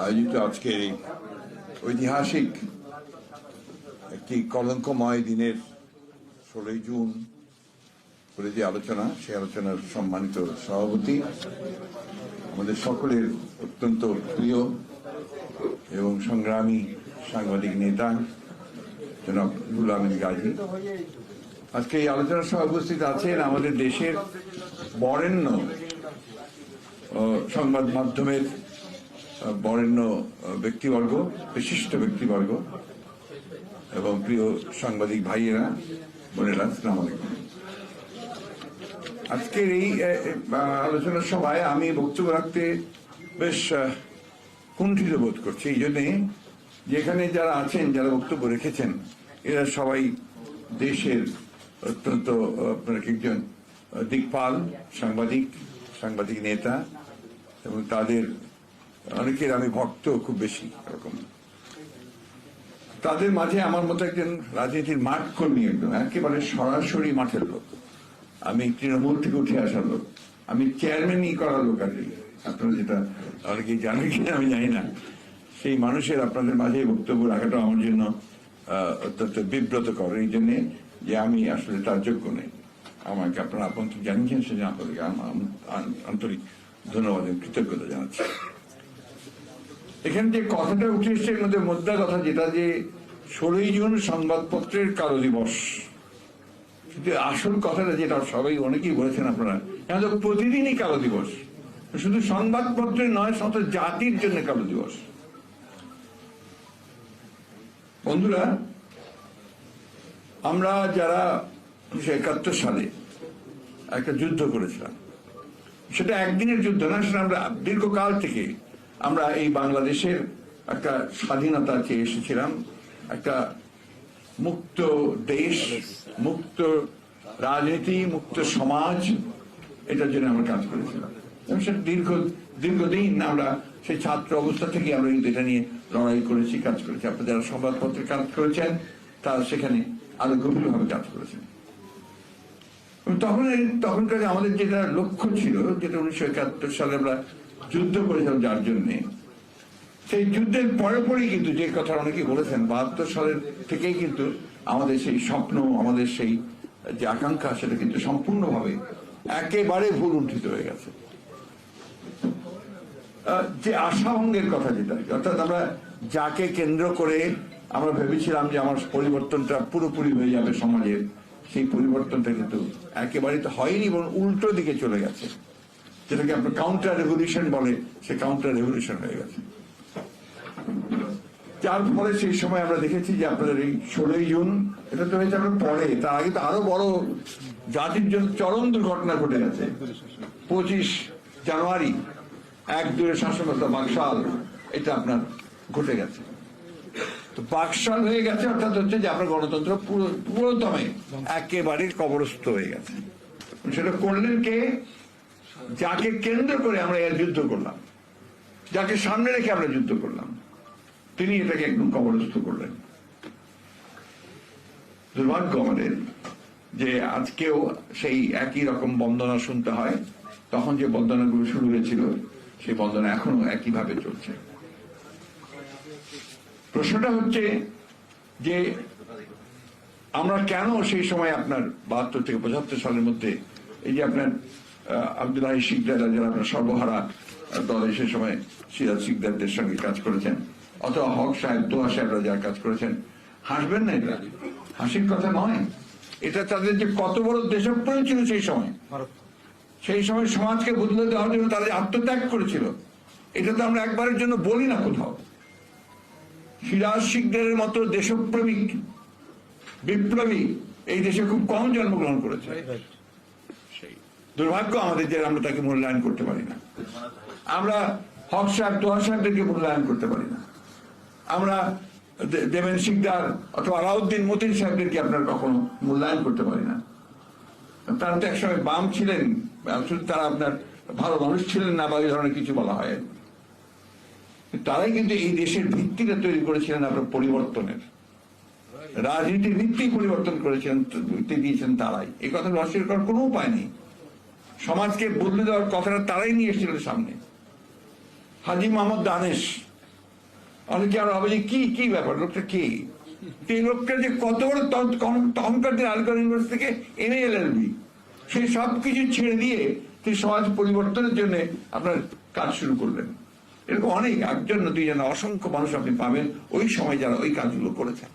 আয়োজিত আজকের এই ঐতিহাসিক একটি কলঙ্কময় দিনের ষোলোই জুন করে যে আলোচনা সেই আলোচনার সম্মানিত সভাপতি আমাদের সকলের অত্যন্ত প্রিয় এবং সংগ্রামী সাংবাদিক নেতা জনাব রুল আমিন গাজী আজকে এই আলোচনার সভা উপস্থিত আছেন আমাদের দেশের বরেণ্য সংবাদ মাধ্যমের বরেণ্য ব্যক্তিবর্গ, বিশিষ্ট ব্যক্তিবর্গ এবং প্রিয় সাংবাদিক ভাইয়েরা, বোনেরা, আসসালাম আলাইকুম। আজকের এই আলোচনা সভায় আমি বক্তব্য রাখতে বেশ কুণ্ঠিত বোধ করছি। এই জন্যে যেখানে যারা আছেন, যারা বক্তব্য রেখেছেন, এরা সবাই দেশের অত্যন্ত আপনার একজন দিকপাল, সাংবাদিক সাংবাদিক নেতা এবং তাদের অনেকের আমি ভক্ত খুব বেশি এরকম। তাদের মাঝে আমার মতো একজন রাজনীতির মাঠ কর্মী একদম একেবারে সরাসরি মাঠের লোক। আমি তৃণমূল থেকে উঠে আসার লোক। আমি চেয়ারম্যানই করার লোক আর কি। আপনারা যেটা অনেকেই জানেন কিনা আমি জানি না। সেই মানুষের আপনাদের মাঝে বক্তব্য রাখাটা আমার জন্য অত্যন্ত বিব্রত করে এই জন্যে যে আমি আসলে তার যোগ্য নেই। আমাকে আপনারা আপন্তন জানিয়েছেন সেজন্য আপনাদেরকে আন্তরিক ধন্যবাদ কৃতজ্ঞতা জানাচ্ছি। এখানে যে কথাটা উঠে এসছে, এর মধ্যে মোদ্দা কথা যেটা যে ষোলোই জুন সংবাদপত্রের কালো দিবস। কিন্তু আসল কথাটা যেটা সবাই অনেকেই বলেছেন আপনারা এখন প্রতিদিনই কালো দিবস। শুধু সংবাদপত্রের নয়, সমস্ত জাতির জন্য কালো দিবস। বন্ধুরা, আমরা যারা উনিশশো একাত্তর সালে একটা যুদ্ধ করেছিলাম, সেটা একদিনের যুদ্ধ না, সেটা আমরা দীর্ঘকাল থেকে আমরা এই বাংলাদেশের একটা স্বাধীনতা চেয়ে এসেছিলাম, একটা মুক্ত দেশ, মুক্ত রাজনীতি, মুক্ত সমাজ, এটার জন্য আমরা কাজ করেছিলাম। সেটা দীর্ঘ, দীর্ঘদিন আমরা সেই ছাত্র অবস্থা থেকে আমরা কিন্তু এটা নিয়ে লড়াই করেছি, কাজ করেছি। আপনারা যারা সংবাদপত্রে কাজ করেছেন, তারা সেখানে আরও গভীরভাবে কাজ করেছেন। তখন, তখনকার আমাদের যেটা লক্ষ্য ছিল, যেটা উনিশশো একাত্তর সালে আমরা যুদ্ধ করেছিলাম যার জন্যে। সেই যুদ্ধের পরে পরেই কিন্তু যে কথা অনেকেই বলেছেন, বাহাত্তর সালের থেকেই কিন্তু আমাদের সেই স্বপ্ন, আমাদের সেই যে আকাঙ্ক্ষা, সেটা কিন্তু সম্পূর্ণভাবে একেবারে ভুল উন্ঠিত হয়ে গেছে। যে আশাভঙ্গের কথা যেটা, অর্থাৎ আমরা যাকে কেন্দ্র করে আমরা ভেবেছিলাম যে আমার পরিবর্তনটা পুরোপুরি হয়ে যাবে সমাজের, সেই পরিবর্তনটা কিন্তু একেবারে তো হয়নি এবং উল্টো দিকে চলে গেছে। যেটাকে আপনার কাউন্টার রেভলিউশন বলে, সে কাউন্টার রেভলিউশন হয়ে গেছে। যার ফলে সেই সময় আমরা দেখেছি যে আপনাদের এই ষোলোই জুন, এটা তো হয়েছে আপনার পরে, তার আগে তো আরও বড় জাতির জন্য চরম দুর্ঘটনা ঘটে গেছে। পঁচিশ জানুয়ারি, এক দূরে শাসনতা বাকশাল, এটা আপনার ঘটে গেছে। তো বাকশাল হয়ে গেছে অর্থাৎ হচ্ছে যে আপনার গণতন্ত্র পুরো পুরোদমে একেবারে কবরস্থ হয়ে গেছে। সেটা করলেন কে? যাকে কেন্দ্র করে আমরা এর যুদ্ধ করলাম, যাকে সামনে রেখে আমরা যুদ্ধ করলাম, তিনি এটাকে একদম কবরস্থ করলেন। দুর্ভাগ্য আমাদের যে আজকেও সেই একই রকম বন্দনা শুনতে হয়। তখন যে বন্দনাগুলো শুরু হয়েছিল, সেই বন্দনা এখনও একইভাবে চলছে। প্রশ্নটা হচ্ছে যে আমরা কেন সেই সময় আপনার বাহাত্তর থেকে পঁচাত্তর সালের মধ্যে এই যে আপনার আব্দুল্লাহ শিকদার যারা সর্বহারা দলে সে সময় সিরাজ শিকদারদের সঙ্গে কাজ করেছেন। অথবা হক সাহেব, দোয়া সাহেবরা যারা কাজ করেছেন। হাসবেন না এটা হাসির কথা নয়। এটা তাদের যে কত বড় দেশপ্রেম ছিল সেই সময়। সেই সময় সমাজকে বদলে দেওয়ার জন্য তারা আত্মত্যাগ করেছিল, এটা তো আমরা একবারের জন্য বলি না কোথাও। সিরাজ শিকদারের মতো দেশপ্রেমিক, বিপ্লবী এই দেশে খুব কম জন্মগ্রহণ করেছে। দুর্ভাগ্য আমাদের যে আমরা তাকে মূল্যায়ন করতে পারি না। আমরা হক সাহেব দোহা সাহেবদেরকে মূল্যায়ন করতে পারি না। আমরা দেবেন শিকদার অথবা আলাউদ্দিন মতিন সাহেবদেরকে আপনার কখনো মূল্যায়ন করতে পারি না। তারা তো একসময় বাম ছিলেন আসলে তারা আপনার ভালো মানুষ ছিলেন না বা এই ধরনের কিছু বলা হয়। তারাই কিন্তু এই দেশের ভিত্তিটা তৈরি করেছিলেন আপনার পরিবর্তনের। রাজনীতির ভিত্তি পরিবর্তন করেছেন দিয়েছেন তারাই। এই কথা অস্বীকার করার কোনো উপায় নেই। সমাজকে বদলে দেওয়ার কথাটা তারাই নিয়ে এসেছিলেন সামনে। হাজি মোহাম্মদ দানেশ। অনেকে আর হবে যে কি কি ব্যাপার, লোকটা কি? এই লোকটা যে কত বড় তখনকার দিন ইউনিভার্সিটি থেকে এনে এলএলবি সেই সব কিছু ছেড়ে দিয়ে তিনি সমাজ পরিবর্তনের জন্য আপনার কাজ শুরু করলেন। এরকম অনেক, একজন দুইজন অসংখ্য মানুষ আপনি পাবেন ওই সময় যারা ওই কাজগুলো করেছেন।